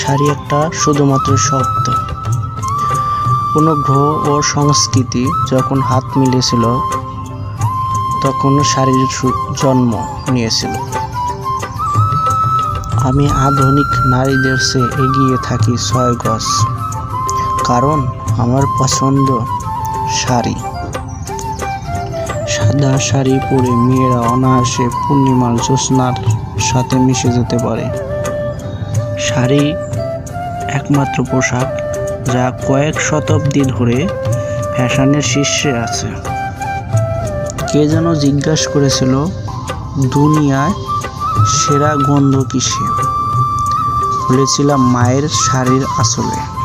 শাড়ি একটা শুধুমাত্র শব্দ। কোনো গ্রহ ও সংস্কৃতি যখন হাত মিলিয়েছিল, তখন শাড়ির জন্ম নিয়েছিল। আমি আধুনিক নারীদের চেয়ে এগিয়ে থাকি ছয় গজ। কারণ আমার পছন্দ শাড়ি। সাদা শাড়ি পরে মেয়েরা অনায়াসে পূর্ণিমার জ্যোৎস্নার সাথে মিশে যেতে পারে। শাড়ি, একমাত্র পোশাক, যা কয়েক শতাব্দী ধরে ফ্যাশনের শীর্ষে আছে। কে যেন জিজ্ঞাসা করেছিল, দুনিয়ায় সেরা গন্ধ কিসে বলেছিলাম মায়ের শাড়ির আসলে।